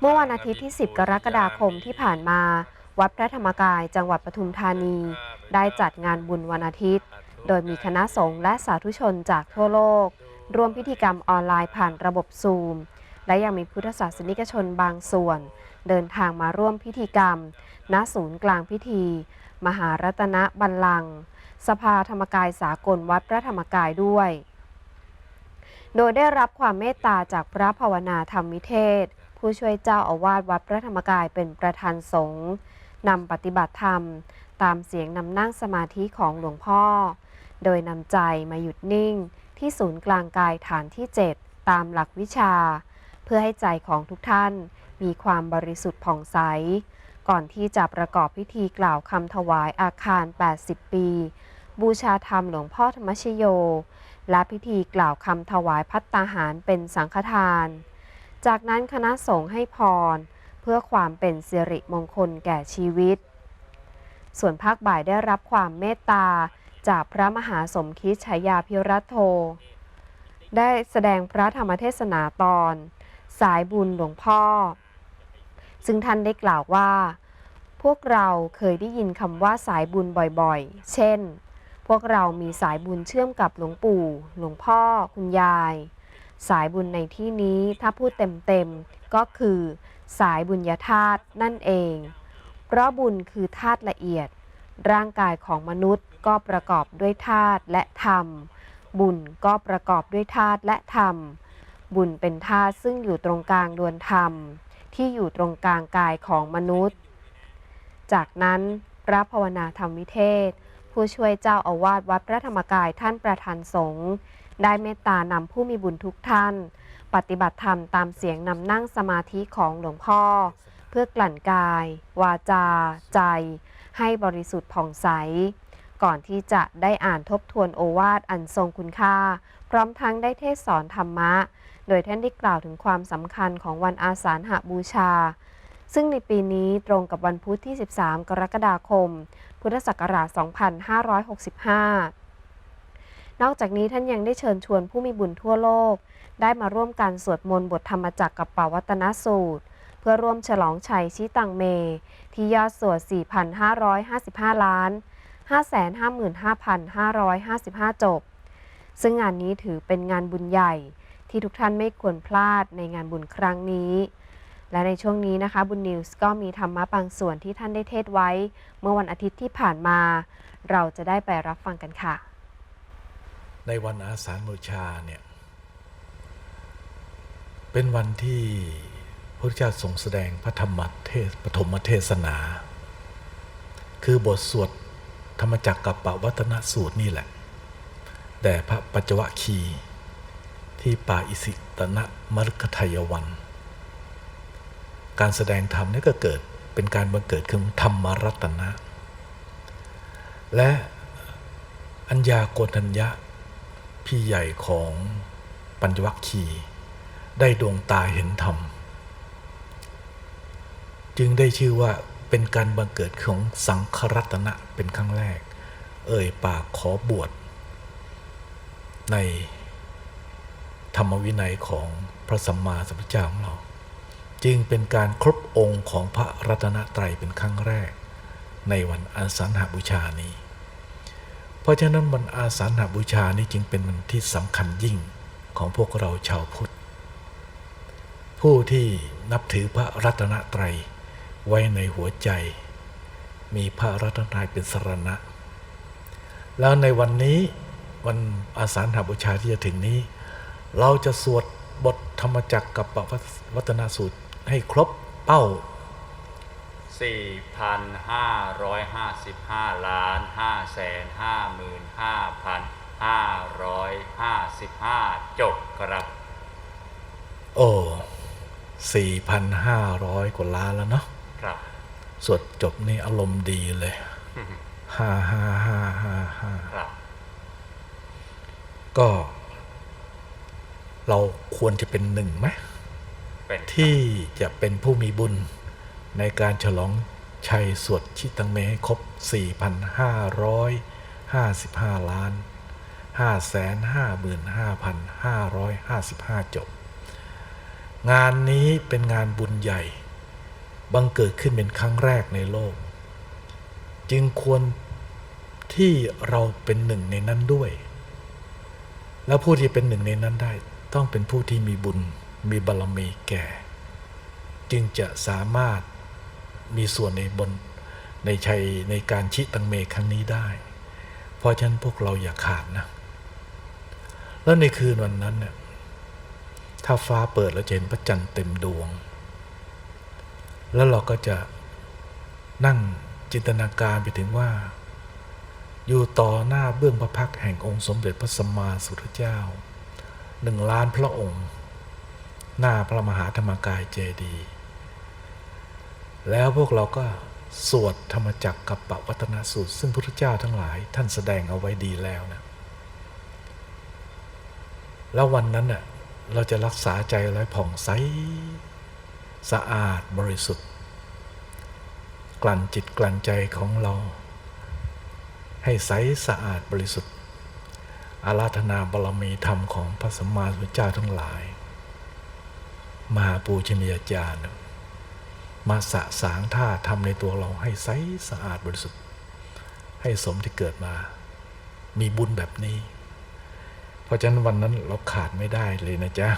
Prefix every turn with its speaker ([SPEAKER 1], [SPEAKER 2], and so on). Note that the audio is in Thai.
[SPEAKER 1] เมื่อวันอาทิตย์ที่ 10 กรกฎาคมที่ผ่านมา วัดพระธรรมกายจังหวัดปทุมธานี ได้จัดงานบุญวันอาทิตย์ โดยมีคณะสงฆ์และสาธุชนจากทั่วโลก ร่วมพิธีกรรมออนไลน์ผ่านระบบซูม และยังมีพุทธศาสนิกชนบางส่วน เดินทางมาร่วมพิธีกรรม ณศูนย์กลางพิธี มหารัตนบัลลังก์สภาธรรมกายสากลวัดพระธรรมกายด้วย โดยได้รับความเมตตาจากพระภาวนาธรรมวิเทศ ผู้ช่วยเจ้าอาวาสวัดพระธรรมกายเป็นประธานสงฆ์นำปฏิบัติธรรม ตามเสียงนำนั่งสมาธิของหลวงพ่อ โดยนำใจมาหยุดนิ่ง ที่ศูนย์กลางกายฐานที่ 7 ตามหลักวิชา เพื่อให้ใจของทุกท่านมีความบริสุทธิ์ผ่องใส ก่อนที่จะประกอบพิธีกล่าวคำถวายอาคาร 80 ปี บูชาธรรมหลวงพ่อธรรมชโย และพิธีกล่าวคำถวายพัตตาหารเป็นสังฆทาน จากนั้นคณะสงฆ์ให้พร เพื่อความเป็นสิริมงคลแก่ชีวิต ส่วนภาคบ่ายได้รับความเมตตาจากพระมหาสมคิดฉายาพิรัตโทได้แสดงพระธรรมเทศนาตอน สายบุญหลวงพ่อ ซึ่งท่านได้กล่าวว่า พวกเราเคยได้ยินคำว่าสายบุญบ่อยๆ เช่น วกเรามีสายบุญเชื่อมกับหลวงปู่ หลวงพ่อ คุณยาย สายบุญในที่นี้ถ้าพูดเต็มๆ ก็คือ สายบุญญาธาตุนั่นเอง เพราะบุญคือธาตุละเอียด ร่างกายของมนุษย์ก็ประกอบด้วยธาตุและธรรม บุญก็ประกอบด้วยธาตุและธรรม บุญเป็นธาตุซึ่งอยู่ตรงกลางดวงธรรม ที่อยู่ตรงกลางกายของมนุษย์ จากนั้นพระภาวนาธรรมวิเทศ ผู้ช่วยเจ้าอาวาสวัดพระธรรมกายท่านประธานสงฆ์ได้เมตตานำผู้มีบุญทุกท่าน ปฏิบัติธรรมตามเสียงนำนั่งสมาธิของหลวงพ่อ เพื่อกลั่นกาย วาจา ใจ ให้บริสุทธิ์ผ่องใส ก่อนที่จะได้อ่านทบทวนโอวาทอันทรงคุณค่า พร้อมทั้งได้เทศสอนธรรมะ โดยท่านได้กล่าวถึงความสำคัญของวันอาสาฬหบูชา ซึ่งในปีนี้ตรงกับวันพุธที่ 13 กรกฎาคม พุทธศักราช 2565 นอกจากนี้ท่านยังได้เชิญชวนผู้มีบุญทั่วโลก ได้มาร่วมกันสวดมนต์บทธรรมจักรกับปวัตนสูตร เพื่อร่วมฉลองชัยชิตังเม ที่ยอดสวด 4,555 ล้าน 555,555 จบ ซึ่งงานนี้ถือเป็นงานบุญใหญ่ที่ทุกท่านไม่ควรพลาดในงานบุญครั้งนี้ และในช่วงนี้นะคะบุญนิวส์ก็มีธรรมะบางส่วนที่ท่านได้เทศไว้ เมื่อวันอาทิตย์ที่ผ่านมา เราจะได้ไปรับฟังกันค่ะ
[SPEAKER 2] ในวันอาสาฬบูชาเนี่ย เป็นวันที่พระพุทธเจ้าทรงแสดงพระธรรมเทศปฐมเทศนา คือบทสวดธรรมจักรกับปวัตนสูตรนี่แหละแด่พระปัจจวคีที่ป่าอิสิตนะมฤคทายวัน การแสดงธรรมนี่ก็เกิดเป็นการบังเกิดขึ้นธรรมรัตนะ และอัญญาโกณทัญญะ พี่ใหญ่ของปัญจวัคคี ได้ดวงตาเห็นธรรม จึงได้ชื่อว่าเป็นการบังเกิดของสังครัตนะเป็นครั้งแรก เอ่ยปากขอบวช ในธรรมวินัยของพระสัมมาสัมพุทธเจ้าของเรา จึงเป็นการครบองค์ของพระรัตนตรัยเป็นครั้งแรก ในวันอาสันหบูชานี้ เพราะฉะนั้นวันอาสาฬหบูชานี้จึงเป็นวันที่สำคัญยิ่งของพวกเราชาวพุทธ ผู้ที่นับถือพระรัตนตรัยไว้ในหัวใจ มีพระรัตนตรัยเป็นสรณะ แล้วในวันนี้วันอาสาฬหบูชาที่จะถึงนี้ เราจะสวดบทธรรมจักรกับปวัตนสูตร ให้ครบเป้า
[SPEAKER 3] 4,555 ล้าน555,555 จบครับ
[SPEAKER 2] โอ้สี่พันห้าร้อยกว่าล้านแล้วเนาะ
[SPEAKER 3] ครับ
[SPEAKER 2] สวดจบนี่อารมณ์ดีเลยห้าห้าห้าห้าห้า
[SPEAKER 3] ครับ
[SPEAKER 2] ก็ เราควรจะเป็นหนึ่งไหม
[SPEAKER 3] เป็น
[SPEAKER 2] ที่จะเป็นผู้มีบุญในการฉลองชัยสวดชิตังเมให้ครบ 4,555 ล้าน 555,555 จบ งานนี้เป็นงานบุญใหญ่ บังเกิดขึ้นเป็นครั้งแรกในโลก จึงควรที่เราเป็นหนึ่งในนั้นด้วย แล้วผู้ที่เป็นหนึ่งในนั้นได้ต้องเป็นผู้ที่มีบุญ มีบารรมีแก่ จึงจะสามารถมีส่วนในบนในชัยในการชิตังเมครั้งนี้ได้ เพราะฉะนั้นพวกเราอย่าขาดนะ แล้วในคืนวันนั้นเนี่ยถ้าฟ้าเปิดเราจะเห็นพระจันทร์เต็มดวง แล้วเราก็จะนั่งจินตนาการไปถึงว่า อยู่ต่อหน้าเบื้องพระพักแห่งองค์สมเด็จพระสัมมาสัมพุทธเจ้าหนึ่งล้านพระองค์ หน้าพระมหาธรรมกายเจดีย์แล้วพวกเราก็สวดธรรมจักรกับปวัตนสูตร ซึ่งพระพุทธเจ้าทั้งหลายท่านแสดงเอาไว้ดีแล้วนะ แล้ววันนั้นน่ะเราจะรักษาใจไว้ผ่องใสสะอาดบริสุทธิ์ กลั่นจิตกลั่นใจของเรา ให้ใสสะอาดบริสุทธิ์อาราธนาบารมีธรรมของพระสัมมาสัมพุทธเจ้าทั้งหลาย มาปูชนียาจารย์ มาสะสางท่าทำในตัวเราให้ใสสะอาดบริสุทธิ์ ให้สมที่เกิดมา มีบุญแบบนี้ เพราะฉะนั้นวันนั้นเราขาดไม่ได้เลยนะจ๊ะ